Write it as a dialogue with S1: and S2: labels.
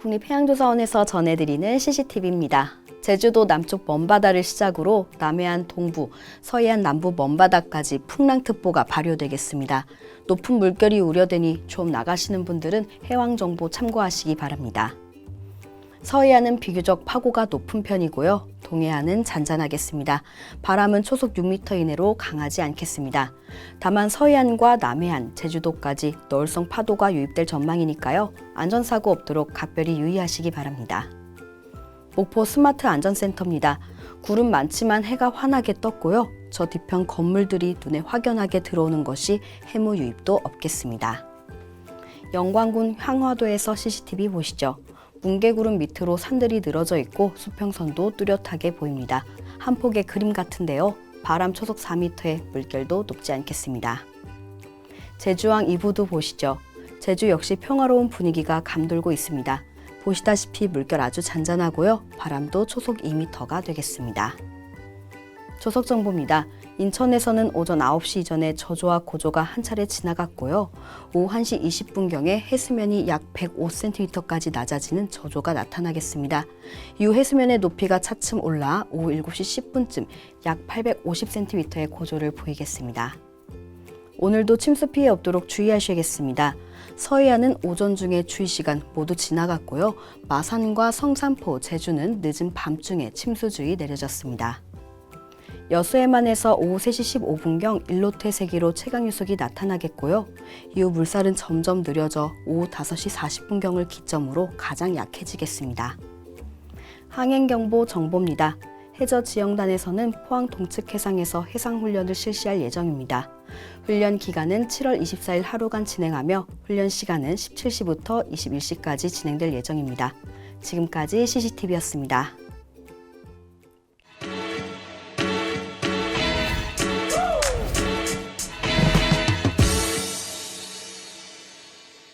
S1: 국립해양조사원에서 전해드리는 CCTV입니다. 제주도 남쪽 먼바다를 시작으로 남해안 동부, 서해안 남부 먼바다까지 풍랑특보가 발효되겠습니다. 높은 물결이 우려되니 좀 나가시는 분들은 해왕 정보 참고하시기 바랍니다. 서해안은 비교적 파고가 높은 편이고요. 동해안은 잔잔하겠습니다. 바람은 초속 6m 이내로 강하지 않겠습니다. 다만 서해안과 남해안, 제주도까지 너울성 파도가 유입될 전망이니까요. 안전사고 없도록 각별히 유의하시기 바랍니다. 목포 스마트 안전센터입니다. 구름 많지만 해가 환하게 떴고요. 저 뒤편 건물들이 눈에 확연하게 들어오는 것이 해무 유입도 없겠습니다. 영광군 향화도에서 CCTV 보시죠. 뭉게구름 밑으로 산들이 늘어져 있고 수평선도 뚜렷하게 보입니다. 한 폭의 그림 같은데요. 바람 초속 4m의 물결도 높지 않겠습니다. 제주항 이부도 보시죠. 제주 역시 평화로운 분위기가 감돌고 있습니다. 보시다시피 물결 아주 잔잔하고요. 바람도 초속 2m가 되겠습니다. 조석 정보입니다. 인천에서는 오전 9시 이전에 저조와 고조가 한 차례 지나갔고요. 오후 1시 20분경에 해수면이 약 105cm까지 낮아지는 저조가 나타나겠습니다. 이후 해수면의 높이가 차츰 올라 오후 7시 10분쯤 약 850cm의 고조를 보이겠습니다. 오늘도 침수 피해 없도록 주의하셔야겠습니다. 서해안은 오전 중에 주의 시간 모두 지나갔고요. 마산과 성산포, 제주는 늦은 밤중에 침수주의 내려졌습니다. 여수해만에서 오후 3시 15분경 일로태 세기로 최강유속이 나타나겠고요. 이후 물살은 점점 느려져 오후 5시 40분경을 기점으로 가장 약해지겠습니다. 항행경보 정보입니다. 해저 지형단에서는 포항 동측 해상에서 해상훈련을 실시할 예정입니다. 훈련 기간은 7월 24일 하루간 진행하며 훈련 시간은 17시부터 21시까지 진행될 예정입니다. 지금까지 CCTV였습니다.